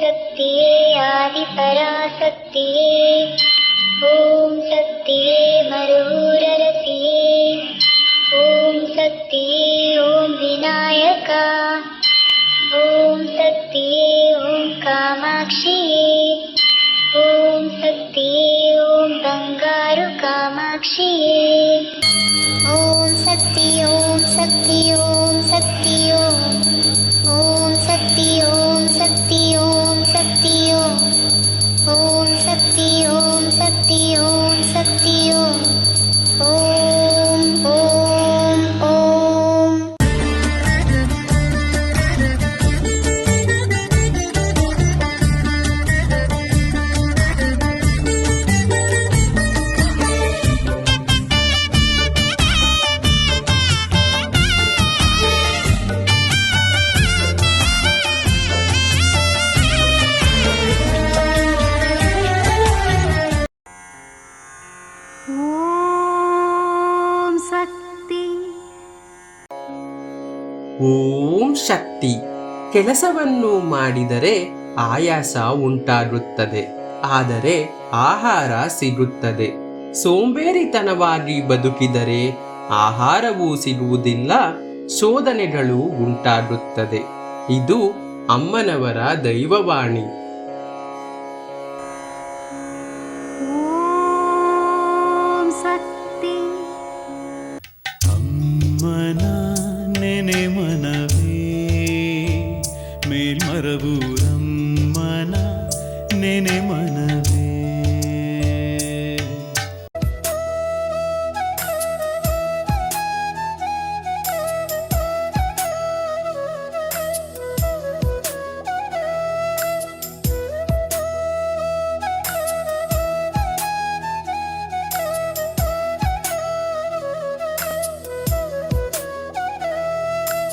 शक्त्य। आदिपरा सत्ये ॐ सत्ये मरुररति ॐ सत्य ॐ विनायका। ॐ सत्य ॐ कामाक्षिये। ॐ सत्य ॐ बङ्गारुकामाक्षी ಓಂ ಶಕ್ತಿ. ಕೆಲಸವನ್ನು ಮಾಡಿದರೆ ಆಯಾಸ ಉಂಟಾಗುತ್ತದೆ. ಆದರೆ ಆಹಾರ ಸಿಗುತ್ತದೆ. ಸೋಂಬೇರಿತನವಾಗಿ ಬದುಕಿದರೆ ಆಹಾರವೂ ಸಿಗುವುದಿಲ್ಲ ಶೋಧನೆಗಳು ಉಂಟಾಗುತ್ತದೆ. ಇದು ಅಮ್ಮನವರ ದೈವವಾಣಿ. ಓಂ ಶಕ್ತಿ. ಅಮ್ಮನ ನೆನೆ మారవు రమ్మన నేనే మనవే.